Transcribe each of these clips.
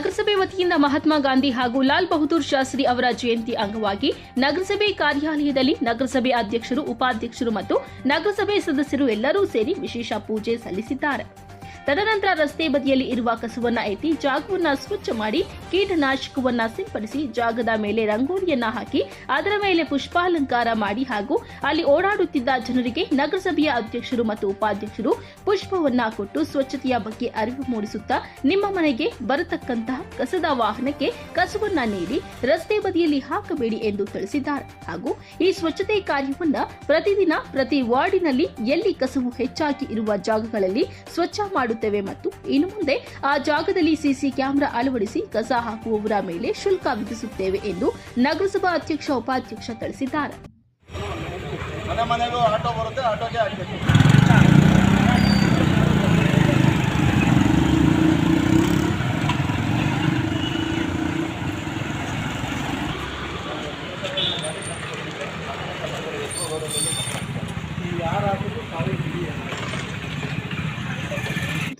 ನಗರಸಭೆ ವತಿಯಿಂದ ಮಹಾತ್ಮ ಗಾಂಧಿ ಹಾಗೂ ಲಾಲ್ ಬಹದ್ದೂರ್ ಶಾಸ್ತ್ರಿ ಅವರ ಜಯಂತಿ ಅಂಗವಾಗಿ ನಗರಸಭೆ ಕಾರ್ಯಾಲಯದಲ್ಲಿ ನಗರಸಭೆ ಅಧ್ಯಕ್ಷರು, ಉಪಾಧ್ಯಕ್ಷರು ಮತ್ತು ನಗರಸಭೆ ಸದಸ್ಯರು ಎಲ್ಲರೂ ಸೇರಿ ವಿಶೇಷ ಪೂಜೆ ಸಲ್ಲಿಸಿದ್ದಾರೆ. ತದನಂತರ ರಸ್ತೆ ಬದಿಯಲ್ಲಿ ಇರುವ ಕಸವನ್ನ ಎತ್ತಿ ಜಾಗವನ್ನ ಸ್ವಚ್ಛ ಮಾಡಿ ಕೀಟನಾಶಕವನ್ನ ಸಿಂಪಡಿಸಿ ಜಾಗದ ಮೇಲೆ ರಂಗೋಲಿಯನ್ನ ಹಾಕಿ ಅದರ ಮೇಲೆ ಪುಷ್ಪಾಲಂಕಾರ ಮಾಡಿ ಹಾಗೂ ಅಲ್ಲಿ ಓಡಾಡುತ್ತಿದ್ದ ಜನರಿಗೆ ನಗರಸಭೆಯ ಅಧ್ಯಕ್ಷರು ಮತ್ತು ಉಪಾಧ್ಯಕ್ಷರು ಪುಷ್ಪವನ್ನ ಕೊಟ್ಟು ಸ್ವಚ್ಛತೆಯ ಬಗ್ಗೆ ಅರಿವು ಮೂಡಿಸುತ್ತಾ ನಿಮ್ಮ ಮನೆಗೆ ಬರತಕ್ಕಂತಹ ಕಸದ ವಾಹನಕ್ಕೆ ಕಸವನ್ನ ನೀಡಿ ರಸ್ತೆ ಬದಿಯಲ್ಲಿ ಹಾಕಬೇಡಿ ಎಂದು ತಿಳಿಸಿದ್ದಾರೆ. ಹಾಗೂ ಈ ಸ್ವಚ್ಛತೆ ಕಾರ್ಯವನ್ನ ಪ್ರತಿದಿನ ಪ್ರತಿ ವಾರ್ಡಿನಲ್ಲಿ ಎಲ್ಲಿ ಕಸವು ಹೆಚ್ಚಾಗಿ ಇರುವ ಜಾಗಗಳಲ್ಲಿ ಸ್ವಚ್ಛ ಮಾಡುತ್ತೇವೆ ಮತ್ತು ಇನ್ನು ಮುಂದೆ ಆ ಜಾಗದಲ್ಲಿ ಸಿಸಿ ಕ್ಯಾಮೆರಾ ಅಳವಡಿಸಿ ಕಸ ಹಾಕುವವರ ಮೇಲೆ ಶುಲ್ಕ ವಿಧಿಸುತ್ತೇವೆ ಎಂದು ನಗರಸಭಾ ಅಧ್ಯಕ್ಷ ಉಪಾಧ್ಯಕ್ಷ ತಿಳಿಸಿದ್ದಾರೆ.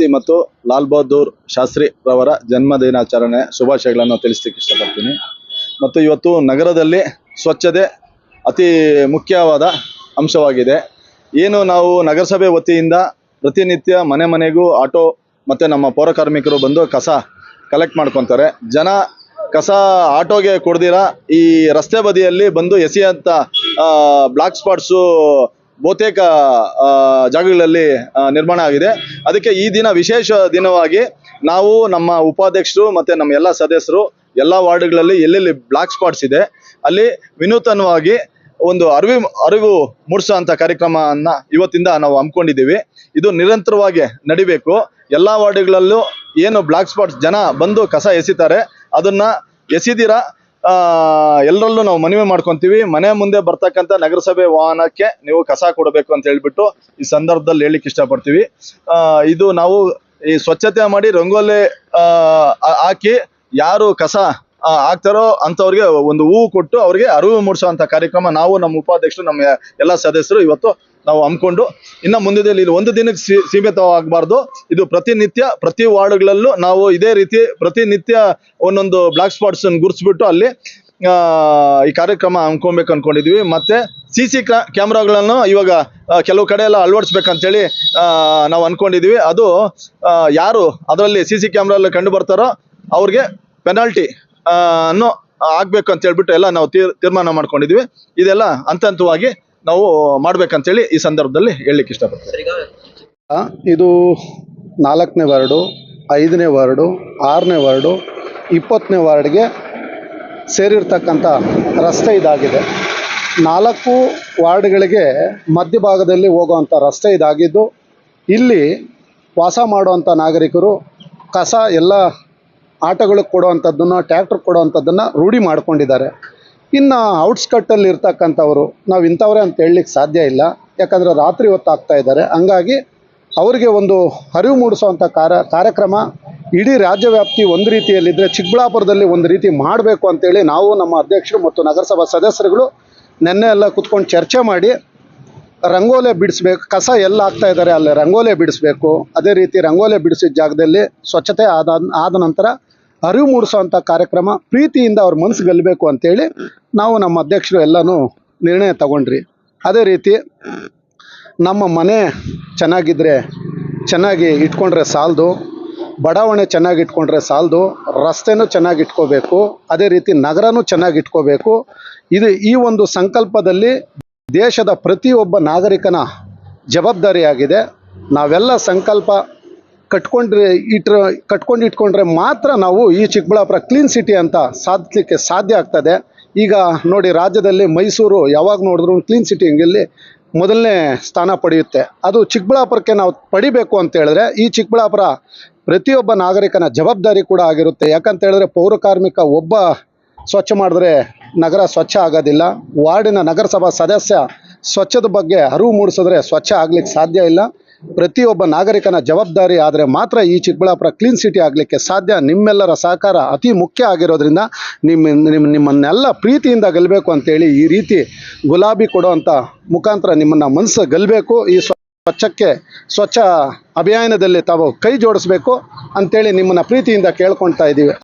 ಜಯಂತಿ ಮತ್ತು ಲಾಲ್ ಬಹದ್ದೂರ್ ಶಾಸ್ತ್ರಿ ರವರ ಜನ್ಮ ದಿನಾಚರಣೆ ಶುಭಾಶಯಗಳನ್ನು ತಿಳಿಸ್ಲಿಕ್ಕೆ ಇಷ್ಟಪಡ್ತೀನಿ. ಮತ್ತು ಇವತ್ತು ನಗರದಲ್ಲಿ ಸ್ವಚ್ಛತೆ ಅತಿ ಮುಖ್ಯವಾದ ಅಂಶವಾಗಿದೆ. ಏನು ನಾವು ನಗರಸಭೆ ವತಿಯಿಂದ ಪ್ರತಿನಿತ್ಯ ಮನೆ ಮನೆಗೂ ಆಟೋ ಮತ್ತು ನಮ್ಮ ಪೌರಕಾರ್ಮಿಕರು ಬಂದು ಕಸ ಕಲೆಕ್ಟ್ ಮಾಡ್ಕೊತಾರೆ. ಜನ ಕಸ ಆಟೋಗೆ ಕೊಡ್ದಿರ ಈ ರಸ್ತೆ ಬದಿಯಲ್ಲಿ ಬಂದು ಎಸೆಯಂಥ ಬ್ಲಾಕ್ ಸ್ಪಾಟ್ಸು ಬಹುತೇಕ ಜಾಗಗಳಲ್ಲಿ ನಿರ್ಮಾಣ ಆಗಿದೆ. ಅದಕ್ಕೆ ಈ ದಿನ ವಿಶೇಷ ದಿನವಾಗಿ ನಾವು ನಮ್ಮ ಉಪಾಧ್ಯಕ್ಷರು ಮತ್ತು ನಮ್ಮ ಎಲ್ಲ ಸದಸ್ಯರು ಎಲ್ಲ ವಾರ್ಡ್ಗಳಲ್ಲಿ ಎಲ್ಲೆಲ್ಲಿ ಬ್ಲಾಕ್ ಸ್ಪಾಟ್ಸ್ ಇದೆ, ಅಲ್ಲಿ ವಿನೂತನವಾಗಿ ಒಂದು ಅರಿವು ಅರಿವು ಮೂಡಿಸುವಂಥ ಕಾರ್ಯಕ್ರಮವನ್ನು ಇವತ್ತಿಂದ ನಾವು ಹಮ್ಮಿಕೊಂಡಿದ್ದೀವಿ. ಇದು ನಿರಂತರವಾಗಿ ನಡಿಬೇಕು. ಎಲ್ಲ ವಾರ್ಡ್ಗಳಲ್ಲೂ ಏನು ಬ್ಲಾಕ್ ಸ್ಪಾಟ್ಸ್ ಜನ ಬಂದು ಕಸ ಎಸಿತಾರೆ, ಅದನ್ನ ಎಸಿದಿರ ಎಲ್ಲರಲ್ಲೂ ನಾವು ಮನವಿ ಮಾಡ್ಕೊಂತೀವಿ. ಮನೆ ಮುಂದೆ ಬರ್ತಕ್ಕಂಥ ನಗರಸಭೆ ವಾಹನಕ್ಕೆ ನೀವು ಕಸ ಕೊಡಬೇಕು ಅಂತ ಹೇಳ್ಬಿಟ್ಟು ಈ ಸಂದರ್ಭದಲ್ಲಿ ಹೇಳಿಕ್ ಇಷ್ಟಪಡ್ತೀವಿ. ಆ, ಇದು ನಾವು ಈ ಸ್ವಚ್ಛತೆ ಮಾಡಿ ರಂಗೋಲಿ ಆ, ಆ- ಹಾಕಿ ಯಾರು ಕಸ ಆಗ್ತಾರೋ ಅಂಥವ್ರಿಗೆ ಒಂದು ಹೂವು ಕೊಟ್ಟು ಅವ್ರಿಗೆ ಅರಿವು ಮೂಡಿಸುವಂಥ ಕಾರ್ಯಕ್ರಮ ನಾವು ನಮ್ಮ ಉಪಾಧ್ಯಕ್ಷರು ನಮ್ಮ ಎಲ್ಲ ಸದಸ್ಯರು ಇವತ್ತು ನಾವು ಹಮ್ಮಿಕೊಂಡು ಇನ್ನು ಮುಂದಿದಲ್ಲಿ ಇದು ಒಂದು ದಿನಕ್ಕೆ ಸೀಮಿತವಾಗಬಾರ್ದು. ಇದು ಪ್ರತಿನಿತ್ಯ, ಪ್ರತಿ ವಾರ್ಡ್ಗಳಲ್ಲೂ ನಾವು ಇದೇ ರೀತಿ ಪ್ರತಿನಿತ್ಯ ಒಂದೊಂದು ಬ್ಲಾಕ್ ಸ್ಪಾಟ್ಸ್ ಗುರುತಿಸ್ಬಿಟ್ಟು ಅಲ್ಲಿ ಈ ಕಾರ್ಯಕ್ರಮ ಹಮ್ಕೊಬೇಕು ಅನ್ಕೊಂಡಿದ್ವಿ. ಮತ್ತೆ ಸಿ ಸಿ ಕ್ಯಾಮ್ರಾಗಳನ್ನು ಇವಾಗ ಕೆಲವು ಕಡೆ ಎಲ್ಲ ಅಳವಡಿಸ್ಬೇಕಂತೇಳಿ ನಾವು ಅನ್ಕೊಂಡಿದ್ವಿ. ಅದು ಯಾರು ಅದರಲ್ಲಿ ಸಿ ಸಿ ಕ್ಯಾಮ್ರಾ ಕಂಡು ಬರ್ತಾರೋ ಅವ್ರಿಗೆ ಪೆನಾಲ್ಟಿ ಅನ್ನು ಆಗ್ಬೇಕು ಅಂತ ಹೇಳ್ಬಿಟ್ಟು ಎಲ್ಲ ನಾವು ತೀರ್ ತೀರ್ಮಾನ ಮಾಡ್ಕೊಂಡಿದ್ವಿ. ಇದೆಲ್ಲ ಹಂತ ಹಂತವಾಗಿ ನಾವು ಮಾಡ್ಬೇಕಂತೇಳಿ ಈ ಸಂದರ್ಭದಲ್ಲಿ ಹೇಳಲಿಕ್ಕೆ ಇಷ್ಟಪಡ್ತೀನಿ ಆ, ಇದು ನಾಲ್ಕನೇ ವಾರ್ಡು ಐದನೇ ವಾರ್ಡು ಆರನೇ ವಾರ್ಡು ಇಪ್ಪತ್ತನೇ ವಾರ್ಡ್ಗೆ ಸೇರಿರ್ತಕ್ಕಂಥ ರಸ್ತೆ ಇದಾಗಿದೆ. ನಾಲ್ಕು ವಾರ್ಡ್ಗಳಿಗೆ ಮಧ್ಯಭಾಗದಲ್ಲಿ ಹೋಗುವಂಥ ರಸ್ತೆ ಇದಾಗಿದ್ದು ಇಲ್ಲಿ ವಾಸ ಮಾಡುವಂಥ ನಾಗರಿಕರು ಕಸ ಎಲ್ಲ ಆಟೋಗಳಿಗೆ ಕೊಡುವಂಥದ್ದನ್ನು ಟ್ಯಾಕ್ಟ್ರ್ ಕೊಡುವಂಥದ್ದನ್ನು ರೂಢಿ ಮಾಡ್ಕೊಂಡಿದ್ದಾರೆ. ಇನ್ನು ಔಟ್ಸ್ಕಟ್ಟಲ್ಲಿ ಇರ್ತಕ್ಕಂಥವ್ರು, ನಾವು ಇಂಥವ್ರೆ ಅಂತ ಹೇಳಲಿಕ್ಕೆ ಸಾಧ್ಯ ಇಲ್ಲ. ಯಾಕಂದರೆ ರಾತ್ರಿ ಹೊತ್ತಾಗ್ತಾ ಇದ್ದಾರೆ. ಹಂಗಾಗಿ ಅವರಿಗೆ ಒಂದು ಅರಿವು ಮೂಡಿಸುವಂಥ ಕಾರ್ಯ ಕಾರ್ಯಕ್ರಮ ಇಡೀ ರಾಜ್ಯ ವ್ಯಾಪ್ತಿ ಒಂದು ರೀತಿಯಲ್ಲಿದ್ದರೆ ಚಿಕ್ಕಬಳ್ಳಾಪುರದಲ್ಲಿ ಒಂದು ರೀತಿ ಮಾಡಬೇಕು ಅಂತೇಳಿ ನಾವು ನಮ್ಮ ಅಧ್ಯಕ್ಷರು ಮತ್ತು ನಗರಸಭಾ ಸದಸ್ಯರುಗಳು ನೆನ್ನೆ ಎಲ್ಲ ಕುತ್ಕೊಂಡು ಚರ್ಚೆ ಮಾಡಿ ರಂಗೋಲೆ ಬಿಡಿಸ್ಬೇಕು, ಕಸ ಎಲ್ಲ ಹಾಕ್ತಾ ಇದ್ದಾರೆ ಅಲ್ಲಿ ರಂಗೋಲೆ ಬಿಡಿಸ್ಬೇಕು. ಅದೇ ರೀತಿ ರಂಗೋಲೆ ಬಿಡಿಸಿದ ಜಾಗದಲ್ಲಿ ಸ್ವಚ್ಛತೆ ಆದ ಆದ ನಂತರ ಅರಿವು ಮೂಡಿಸುವಂಥ ಕಾರ್ಯಕ್ರಮ ಪ್ರೀತಿಯಿಂದ ಅವ್ರ ಮನಸ್ಸು ಗೆಲ್ಲಬೇಕು ಅಂತೇಳಿ ನಾವು ನಮ್ಮ ಅಧ್ಯಕ್ಷರು ಎಲ್ಲನೂ ನಿರ್ಣಯ ತಗೊಂಡ್ರಿ. ಅದೇ ರೀತಿ ನಮ್ಮ ಮನೆ ಚೆನ್ನಾಗಿದ್ದರೆ ಚೆನ್ನಾಗಿ ಇಟ್ಕೊಂಡ್ರೆ ಸಾಲದು, ಬಡಾವಣೆ ಚೆನ್ನಾಗಿ ಇಟ್ಕೊಂಡ್ರೆ ಸಾಲದು, ರಸ್ತೆನೂ ಚೆನ್ನಾಗಿ ಇಟ್ಕೋಬೇಕು, ಅದೇ ರೀತಿ ನಗರನೂ ಚೆನ್ನಾಗಿ ಇಟ್ಕೋಬೇಕು. ಇದು ಈ ಒಂದು ಸಂಕಲ್ಪದಲ್ಲಿ ದೇಶದ ಪ್ರತಿಯೊಬ್ಬ ನಾಗರಿಕನ ಜವಾಬ್ದಾರಿಯಾಗಿದೆ. ನಾವೆಲ್ಲ ಸಂಕಲ್ಪ ಕಟ್ಕೊಂಡ್ರೆ ಇಟ್ರ, ಕಟ್ಕೊಂಡು ಇಟ್ಕೊಂಡ್ರೆ ಮಾತ್ರ ನಾವು ಈ ಚಿಕ್ಕಬಳ್ಳಾಪುರ ಕ್ಲೀನ್ ಸಿಟಿ ಅಂತ ಸಾಧಿಸಲಿಕ್ಕೆ ಸಾಧ್ಯ ಆಗ್ತದೆ. ಈಗ ನೋಡಿ ರಾಜ್ಯದಲ್ಲಿ ಮೈಸೂರು ಯಾವಾಗ ನೋಡಿದ್ರು ಕ್ಲೀನ್ ಸಿಟಿ ಹಿಂಗಲ್ಲಿ ಮೊದಲನೇ ಸ್ಥಾನ ಪಡೆಯುತ್ತೆ. ಅದು ಚಿಕ್ಕಬಳ್ಳಾಪುರಕ್ಕೆ ನಾವು ಪಡಿಬೇಕು ಅಂತ ಹೇಳಿದ್ರೆ ಈ ಚಿಕ್ಕಬಳ್ಳಾಪುರ ಪ್ರತಿಯೊಬ್ಬ ನಾಗರಿಕನ ಜವಾಬ್ದಾರಿ ಕೂಡ ಆಗಿರುತ್ತೆ. ಯಾಕಂತ ಹೇಳಿದ್ರೆ ಪೌರ ಕಾರ್ಮಿಕ ಒಬ್ಬ ಸ್ವಚ್ಛ ಮಾಡಿದ್ರೆ ನಗರ ಸ್ವಚ್ಛ ಆಗೋದಿಲ್ಲ. ವಾರ್ಡಿನ ನಗರಸಭಾ ಸದಸ್ಯ ಸ್ವಚ್ಛದ ಬಗ್ಗೆ ಅರಿವು ಮೂಡಿಸಿದ್ರೆ ಸ್ವಚ್ಛ ಆಗ್ಲಿಕ್ಕೆ ಸಾಧ್ಯ ಇಲ್ಲ. ಪ್ರತಿಯೊಬ್ಬ ನಾಗರಿಕನ ಜವಾಬ್ದಾರಿ ಆದರೆ ಮಾತ್ರ ಈ ಚಿಕ್ಕಬಳ್ಳಾಪುರ ಕ್ಲೀನ್ ಸಿಟಿ ಆಗಲಿಕ್ಕೆ ಸಾಧ್ಯ. ನಿಮ್ಮೆಲ್ಲರ ಸಹಕಾರ ಅತಿ ಮುಖ್ಯ ಆಗಿರೋದ್ರಿಂದ ನಿಮ್ಮ ನಿಮ್ಮ ನಿಮ್ಮನ್ನೆಲ್ಲ ಪ್ರೀತಿಯಿಂದ ಗೆಲ್ಲಬೇಕು ಅಂತೇಳಿ ಈ ರೀತಿ ಗುಲಾಬಿ ಕೊಡೋವಂಥ ಮುಖಾಂತರ ನಿಮ್ಮನ್ನು ಮನಸ್ಸು ಗೆಲ್ಲಬೇಕು ಈ ಸ್ವಚ್ಛಕ್ಕೆ, ಸ್ವಚ್ಛ ಅಭಿಯಾನದಲ್ಲಿ ತಾವು ಕೈ ಜೋಡಿಸ್ಬೇಕು ಅಂತೇಳಿ ನಿಮ್ಮನ್ನು ಪ್ರೀತಿಯಿಂದ ಕೇಳ್ಕೊಳ್ತಾ ಇದ್ದೀವಿ.